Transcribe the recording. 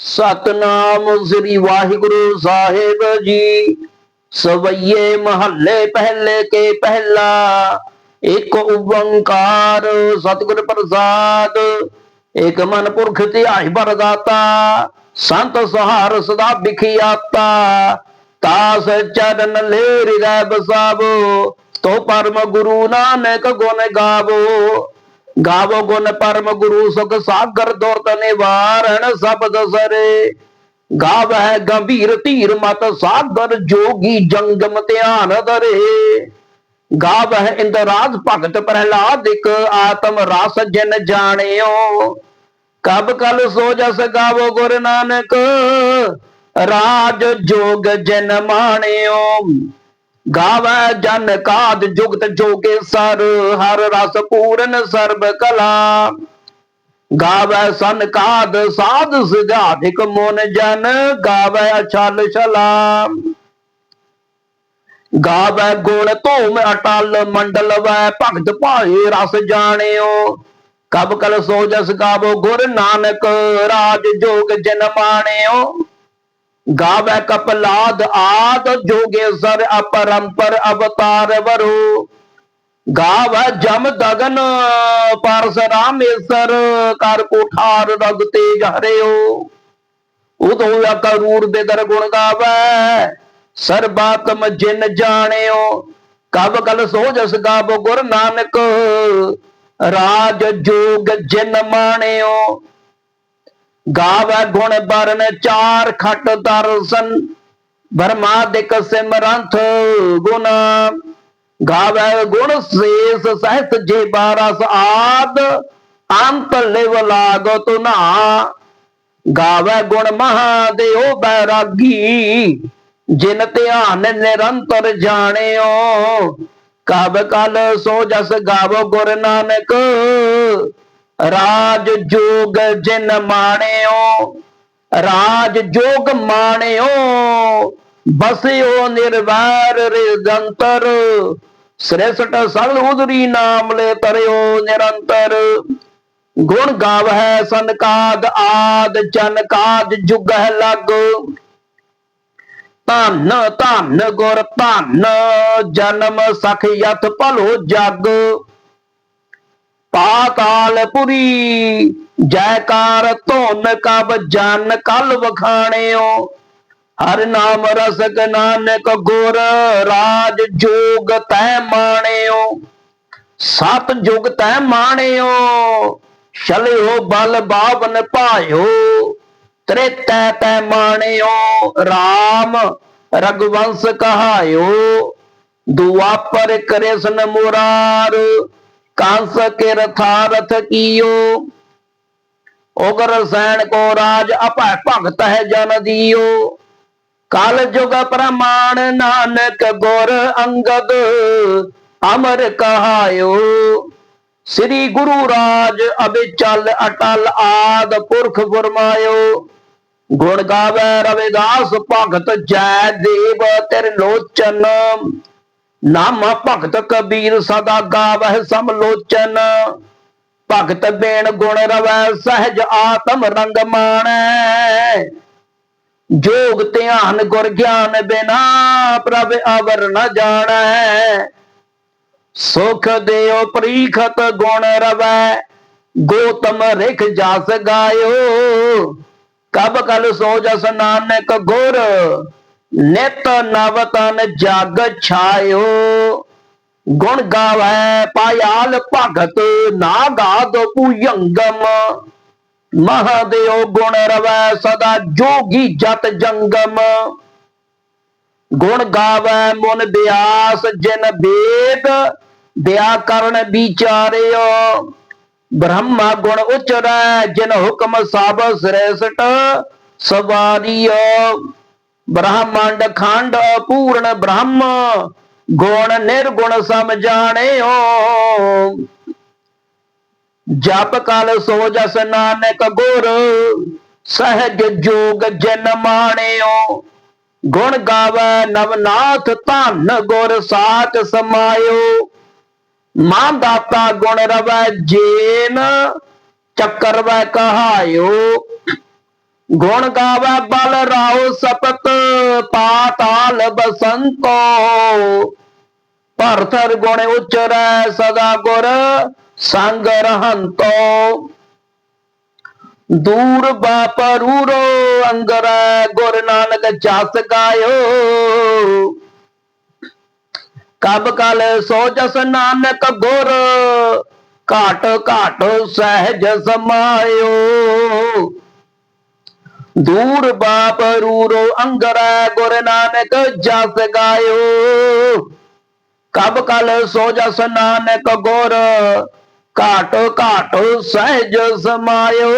ਸਤਨਾਮ ਸ੍ਰੀ ਵਾਹਿਗੁਰੂ ਸਾਹਿਬ ਜੀ। ਸਵਈਏ ਮਹੱਲੇ ਪਹਿਲੇ ਕੇ ਪਹਿਲਾ, ਇੱਕ ਓੰਕਾਰ ਸਤਿਗੁਰ ਪ੍ਰਸਾਦ, ਇੱਕ ਮਨ ਪੁਰਖ ਧਿਆਈ ਬਰਦਾਤਾ, ਸੰਤ ਸਹਾਰ ਸਦਾ ਬਿਖਿਆਤਾ ਤਾਸ ਚਰਨ ਲੈ ਹਿਰਦੈ ਬਸਾਵੋ ਤੋ ਪਰਮ ਗੁਰੂ ਨਾਨਕ ਗੁਣ ਗਾਵੋ। ਗਾਵੋ ਗੁਣ ਪਰਮ ਗੁਰੂ ਸੁਖ ਸਾਗਰ ਦੁਰਤ ਨਿਵਾਰਣ ਸਬਦ ਸਰੇ ਗਾਵਹਿ ਗੰਭੀਰ ਧੀਰ ਮਤ ਸਾਗਰ ਜੋਗੀ ਜੰਗਮ ਧਿਆਨ ਧਰੇ। ਗਾਵਹਿ ਇੰਦਰਾਜ ਭਗਤ ਪ੍ਰਹਿਲਾਦਿਕ ਆਤਮ ਰਸ ਜਿਨ ਜਾਣਿਓ। ਕਬ ਕਲ ਸੋ ਜਸ ਗਾਵੋ ਗੁਰ ਨਾਨਕ, ਰਾਜ ਜੋਗ ਜਨ ਮਾਣਿਓ। ਗਾਵੈ ਜਨ ਕਾਦ ਜੁਗਤ ਜੋਗੇ ਸਰ, ਹਰ ਰਸ ਪੂਰਨ ਸਰਬ ਕਲਾ। ਗਾਵੈ ਸਨ ਕਾਦ ਸਾਧ ਸਿਧਾਧਿਕ ਮੋਨ ਜਨ, ਗਾਵੈ ਅਛਲ ਛਲਾ। ਗਾਵੈ ਗੁਣ ਧੂਮ ਅਟਲ ਮੰਡਲ ਵੈ, ਭਗਤ ਭਾਏ ਰਸ ਜਾਣਿਓ। ਕਬ ਕਲ ਸੋ ਜਸ ਗਾਵੋ ਗੁਰ ਨਾਨਕ, ਰਾਜ ਜੋਗ ਜਨ ਮਾਣਿਓ ਗਾਵੈ ਕਪਲਾਦ ਆਦ ਜੋਗੇਸਰ ਅਪਰੰਪਰ ਅਵਤਾਰ ਵਰੋ। ਗਾਵੈ ਜਮ ਦਗਨ ਪਰਸਰਾਮੇਸਰ ਕਰ ਕੋਠਾਰ ਰਗ ਤੇਜ ਹਰਿਓ। ਉਦੋਂ ਅਕਰੂਰ ਦੇ ਦਰ ਗੁਣ ਗਾਵੈ ਸਰਬਾਤਮ ਜਿਨ ਜਾਣਿਓ। ਕਬ ਕਲ ਸੋ ਜਸ ਗਾਵੋ ਗੁਰ ਨਾਨਕ, ਰਾਜ ਜੋਗ ਜਿਨ ਮਾਣਿਓ। ਗਾਵੈ ਗੁਣ ਬਰਨ ਚਾਰ ਖਟ ਦਰਸ਼ਨ ਬਰਮਾਦਿਕ ਸਿਮਰੰਥ ਗੁਣ। ਗਾਵੈ ਗੁਣ ਸੇਸ ਸਹਿਤ ਜੇ ਬਾਰਸ ਆਦ, ਅੰਤ ਲਿਵ ਲਾਗਤ ਨਾ ਗਾਵੈ ਗੁਣ ਮਹਾਦੇਵ ਬੈਰਾਗੀ, ਜਿਨ ਧਿਆਨ ਨਿਰੰਤਰ ਜਾਣਿਓ। ਕਬ ਕਲ ਸੋ ਜਸ ਗਾਵੋ ਗੁਰ ਨਾਨਕ ਰਾਜ ਜੋਗ ਜਿਨ ਮਾਣਿਓ, ਰਾਜ ਜੋਗ ਮਾਣਿਓ, ਬਸਿਓ ਨਿਰਵੈਰ ਰਿਦੰਤਰ ਸ੍ਰੇਸ਼ਟ ਸਲ ਉਦਰੀ ਨਾਮ ਲੈ ਤਰਿਓ ਨਿਰੰਤਰ। ਗੁਣ ਗਾਵਹਿ ਸੰਕਾਦ ਆਦ ਜਨ ਕਾਜ ਜੁਗਹਿ ਲਗ। ਧੰਨ ਧੰਨ ਗੁਰ ਧੰਨ, ਜਨਮ ਸਖ ਯਥ ਭਲੋ ਜਗ। ਪਾਤਾਲਪੁਰੀ ਜੈਕਾਰ ਧੁਨ ਕਬ ਜਨ ਕਲ ਵਖਾਣਿਓ। ਹਰ ਨਾਮ ਰਸਕ ਨਾਨਕ ਗੁਰ ਰਾਜ ਜੋਗ ਤੈ ਮਾਣਿਓ। ਸਤ ਜੁਗ ਤੈ ਮਾਣਿਓ। ਛਲਿਓ ਬਲ ਬਾਵਨ ਭਾਇਓ। ਤ੍ਰੇਤੈ ਤੈ ਮਾਣਿਓ। RAM ਰਗਵੰਸ ਕਹਾਇਓ। ਦੁਆਪਰ ਕ੍ਰਿਸ਼ਨ ਮੁਰਾਰ। ਕਾਂਸ ਕੇ ਰਥਾਰਥ ਕੀਓ ਉਗਰ ਸੈਣ ਕੋ ਰਾਜ ਅਪੈ ਭਗਤ ਹੈ ਜਨ ਦੀਓ ਕਲ ਜੁਗ ਪ੍ਰਮਾਣ ਨਾਨਕ ਗੁਰ ਅੰਗਦ ਅਮਰ ਕਹਾਇਓ ਸ੍ਰੀ ਗੁਰੂ ਰਾਜ ਅਬਿਚਲ ਅਟਲ ਆਦ ਪੁਰਖ ਫਰਮਾਇਓ ਗੁਣ ਗਾਵੇ ਰਵਿਦਾਸ ਭਗਤ ਜੈ ਦੇਵ ਤੇਰੇ ਲੋਚਨ ਨਾਮ ਭਗਤ ਕਬੀਰ ਸਦਾ ਗਾਵਹਿ ਸਮਲੋਚਨ। ਭਗਤ ਬੇਣ ਗੁਣ ਰਵੈ ਸਹਿਜ ਆਤਮ ਰੰਗ ਮਾਣੈ। ਜੋਗ ਧਿਆਨ ਗੁਰ ਗਿਆਨ ਬਿਨਾ ਪ੍ਰਭ ਅਵਰ ਨ ਜਾਣੈ। ਸੁਖ ਦਿਓ ਪ੍ਰੀਖਤ ਗੁਣ ਰਵੈ, ਗੋਤਮ ਰਿਖ ਜਸ ਗਾਇਓ। ਕਬ ਕਲ ਸੋ ਜਸ ਨਾਨਕ ਗੁਰ ਨਿਤ ਨਵ ਤਨ ਜਗ ਛਾਇਓ, ਗੁਣ ਗਾਵੈ ਪਾਇਆਲ ਭਗਤ, ਨਾ ਗਾਦ ਪੁਯੰਗਮ ਮਹਾਦੇਵ ਗੁਣ ਰਵੈ ਸਦਾ ਜੋਗੀ ਜਤ ਜੰਗਮ। ਗੁਣ ਗਾਵੈ ਮਨ ਬਿਆਸ, ਜਿਨ ਵੇਦ ਵਿਆਕਰਨ ਵਿਚਾਰਿਓ। ਬ੍ਰਹਮਾ ਗੁਣ ਉਚਰੈ, ਜਿਨ ਹੁਕਮ ਸਭ ਸ੍ਰੇਸ਼ਟ ਸਵਾਰੀਓ। ਬ੍ਰਹਮੰਡ ਖੰਡ ਪੂਰਨ ਬ੍ਰਹਮ, ਗੁਣ ਨਿਰਗੁਣ ਸਮਝਾਣਿਓ ਜਪ ਕਲ ਸੋ ਜਸ ਨਾਨਕ ਗੁਰ, ਸਹਿਜ ਜੋਗ ਜਨ ਮਾਣਿਓ। ਗੁਣ ਗਾਵੈ ਨਵਨਾਥ ਧੰਨ ਗੁਰ ਸਾਚ ਸਮਾਇਓ। ਮਾਂ ਦਾਤਾ ਗੁਣ ਰਵੈ ਜੇਨ, ਚੱਕਰ ਵੈ ਕਹਾਇਓ। ਗੁਣ ਗਾਵੇ ਬਲ ਰਾਉ ਸਪਤ ਪਾਤਾਲ ਬਸੰਤੋ ਭਰਥਰ ਗੁਣ ਉਚਰੈ ਸਦਾ ਗੁਰ ਸੰਗ ਰਹੰਤੋ। ਦੂਰ ਬਾਪਰੂਰੋ ਅੰਗਰੈ, ਗੁਰ ਨਾਨਕ ਜਸ ਗਾਇਓ। ਕਬ ਕਲ ਸੋ ਜਸ ਨਾਨਕ ਗੁਰ, ਘਾਟ ਘਾਟ ਸਹਿਜ ਸਮਾਇਓ। ਦੂਰ ਬਾਪ ਰੂਰੋ ਅੰਗਰੈ ਗੁਰ ਨਾਨਕ ਜਸ ਗਾਇਓ। ਕਬ ਕਲ ਸੋ ਜਸ ਨਾਨਕ ਗੁਰ, ਘਾਟ ਘਾਟ ਸਹਿਜ ਸਮਾਇਓ।